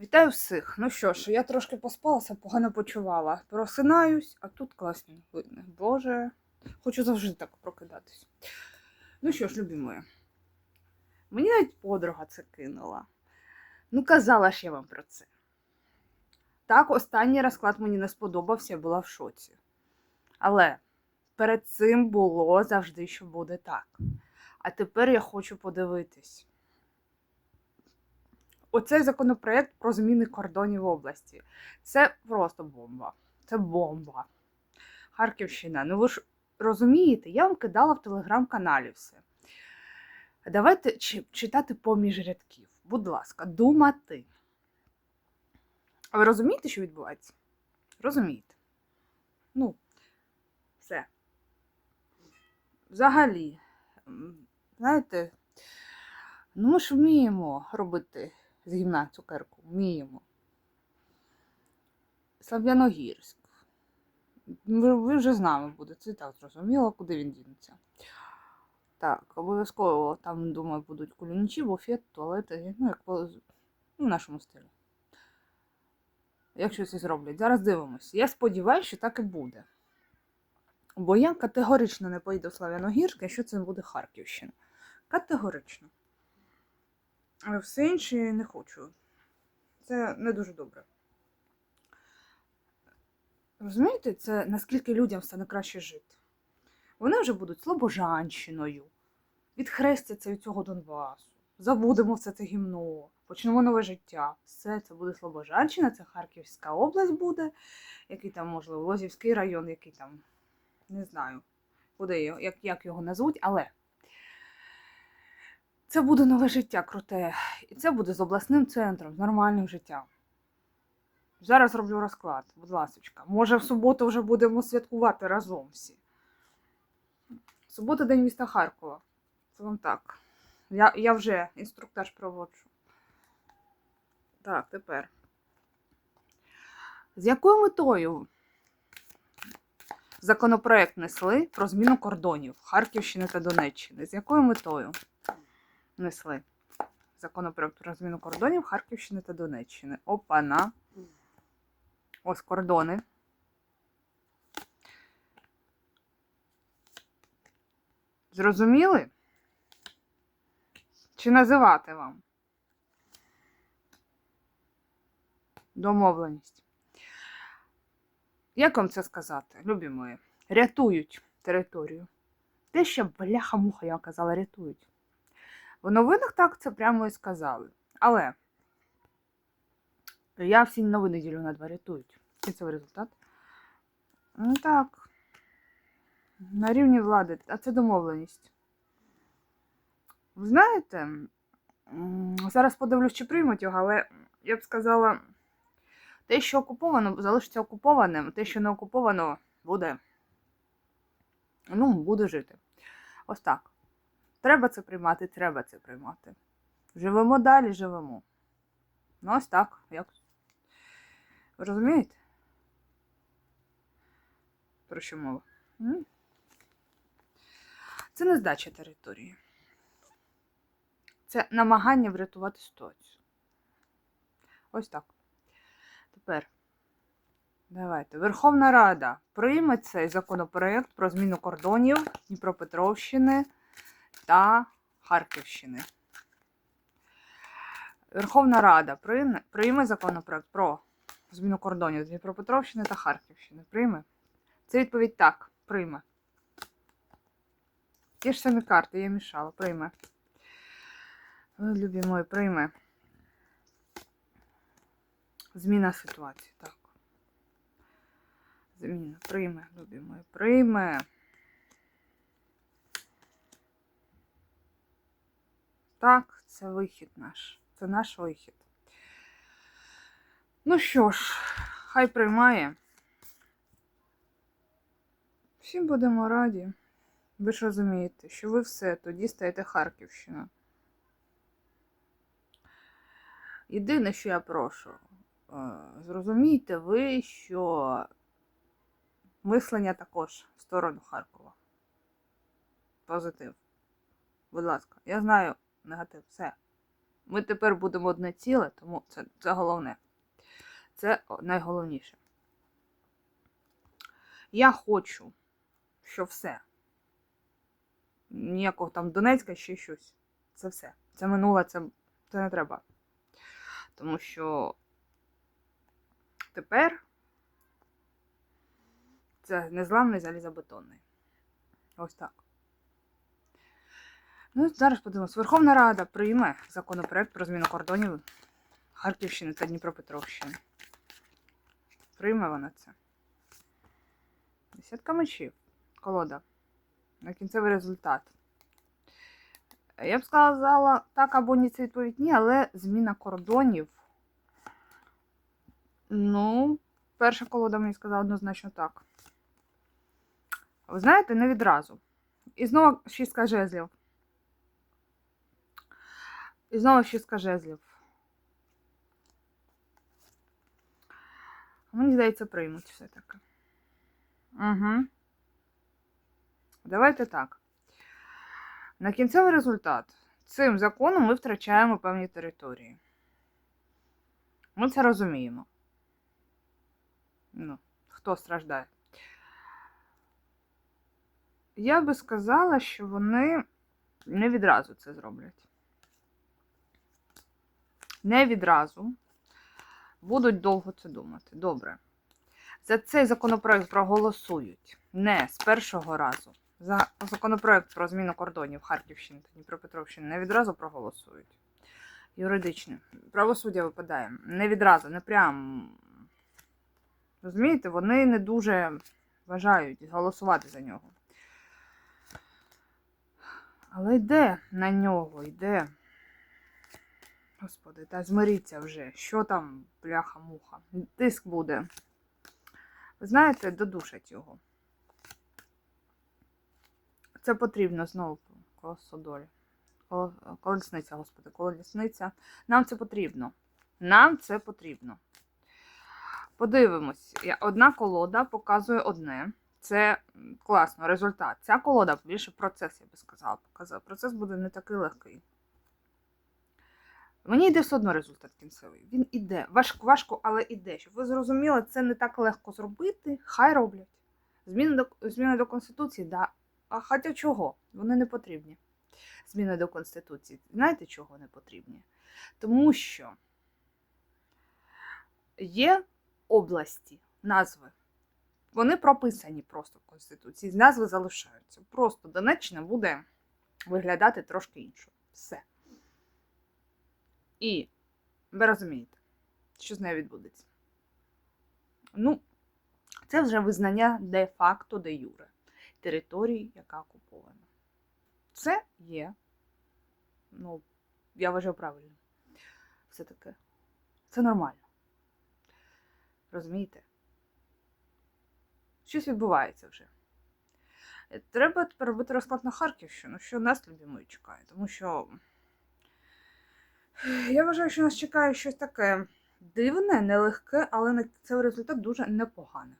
Вітаю всіх. Ну що ж, я трошки поспалася, погано почувала. Просинаюсь, а тут класні новини. Боже, хочу завжди так прокидатись. Ну що ж, любі мої, мені навіть подруга це кинула. Ну, казала ж я вам про це. Так, останній розклад мені не сподобався, я була в шоці. Але перед цим було завжди, що буде так. А тепер я хочу подивитись. Оцей законопроект про зміни кордонів області. Це просто бомба. Це бомба. Харківщина. Ну ви ж розумієте, я вам кидала в телеграм-каналі все. Давайте читати поміж рядків. Будь ласка, думати. А ви розумієте, що відбувається? Розумієте? Ну, все. Взагалі, знаєте, ну ми ж вміємо робити з гімна цукерку. Вміємо. Слав'яногірськ. Ви, вже з нами будете, так зрозуміло, куди він дінеться. Так, обов'язково там, думаю, будуть кулінічі, буфет, туалети, ну, як ну, нашому стилі. Якщо це зроблять. Зараз дивимося. Я сподіваюся, що так і буде. Бо я категорично не поїду в Слав'яногірськ, якщо це буде Харківщина. Категорично. А все інше не хочу. Це не дуже добре. Розумієте, це наскільки людям стане краще жити? Вони вже будуть слобожанщиною, відхрестяться від цього Донбасу, забудемо все це гімно, почнемо нове життя. Все це буде Слобожанщина, це Харківська область буде, який там, можливо, Лозівський район, який там, не знаю, його, як, як його назвуть, але це буде нове життя круте. І це буде з обласним центром, з нормальним життям. Зараз роблю розклад, будь ласочка. Може, в суботу вже будемо святкувати разом всі. Субота день міста Харкова. Це вам так. Я, я вже інструктаж проводжу. Так, тепер. З якою метою законопроект несли про зміну кордонів Харківщини та Донеччини? З якою метою несли законопроект про зміну кордонів Харківщини та Донеччини? Опана. Ось кордони. Зрозуміли? Чи називати вам? Домовленість. Як вам це сказати, любі мої? Рятують територію. Те, що бляха-муха, я казала, рятують. В новинах так це прямо і сказали. Але я всі новини ділю на два рятують. Кінцевий результат. Ну так. На рівні влади, а це домовленість. Ви знаєте, зараз подивлюсь, чи приймуть його, але я б сказала, те, що окуповано, залишиться окупованим, те, що не окуповано, буде. Ну, буде жити. Ось так. Треба це приймати, треба це приймати. Живемо далі, живемо. Ну, ось так. Як... Ви розумієте? Про що мова? Це не здача території. Це намагання врятувати ситуацію. Ось так. Тепер. Давайте. Верховна Рада прийме цей законопроект про зміну кордонів Дніпропетровщини та Харківщини. Верховна Рада прийме, законопроект про зміну кордонів Дніпропетровщини та Харківщини. Прийме? Це відповідь так, прийме. Ті ж самі карти, я мішала, прийме. Ой, Любі мої, прийме. Зміна ситуації, так. Зміна, прийме, любі мої, прийме. Так, це вихід наш. Це наш вихід. Ну що ж, хай приймає. Всім будемо раді. Ви ж розумієте, що ви все, тоді стаєте Харківщина. Єдине, що я прошу, е, зрозумійте ви, що мислення також в сторону Харкова. Позитив. Будь ласка, я знаю негатив, все. Ми тепер будемо одне ціле, тому це, це головне. Це найголовніше. Я хочу, що все. Ніякого там Донецька ще щось. Це все. Це минуле, це, це не треба. Тому що тепер це незламний залізобетонний. Ось так. Ну, зараз подивимось. Верховна Рада прийме законопроект про зміну кордонів Харківщини та Дніпропетровщини. Прийме вона це. Десятка мечів. Колода. На кінцевий результат. Я б сказала так або ні, це відповідь ні, але зміна кордонів. Ну, перша колода мені сказала однозначно так. Ви знаєте, не відразу. І знову шістка жезлів. І знову шістка жезлів. Мені здається, приймуть все-таки. Угу. Давайте так. На кінцевий результат. Цим законом ми втрачаємо певні території. Ми це розуміємо. Ну, хто страждає? Я би сказала, що вони не відразу це зроблять. Не відразу будуть довго це думати. Добре. За цей законопроект проголосують не з першого разу. За законопроект про зміну кордонів Харківщини та Дніпропетровщини не відразу проголосують. Юридичне. Правосуддя випадає. Не відразу, не прям. Розумієте, вони не дуже бажають голосувати за нього. Але йде на нього, йде. Господи, та змиріться вже. Що там, бляха-муха? Тиск буде. Ви знаєте, додушать його. Це потрібно знову колесо долі. Коло- Колесниця, господи, колесниця. Нам це потрібно. Нам це потрібно. Подивимось. Одна колода показує одне. Це класно, результат. Ця колода більше процес, я би сказала, показав. Процес буде не такий легкий. Мені йде все одно результат кінцевий. Він іде. Важко, важко, але іде. Щоб ви зрозуміли, це не так легко зробити. Хай роблять. Зміни до, зміни до Конституції, да. А хоча чого? Вони не потрібні. Зміни до Конституції. Знаєте, чого не потрібні? Тому що є області, назви. Вони прописані просто в Конституції. Назви залишаються. Просто Донеччина буде виглядати трошки іншою. Все. І ви розумієте, що з нею відбудеться. Ну, це вже визнання де-факто, де юре території, яка окупована. Це є, ну, я вважаю правильно. Все таке. Це нормально. Розумієте? Щось відбувається вже. Треба тепер робити розклад на Харківщину, що нас любимої чекає. Тому що я вважаю, що нас чекає щось таке дивне, нелегке, але це результат дуже непоганий.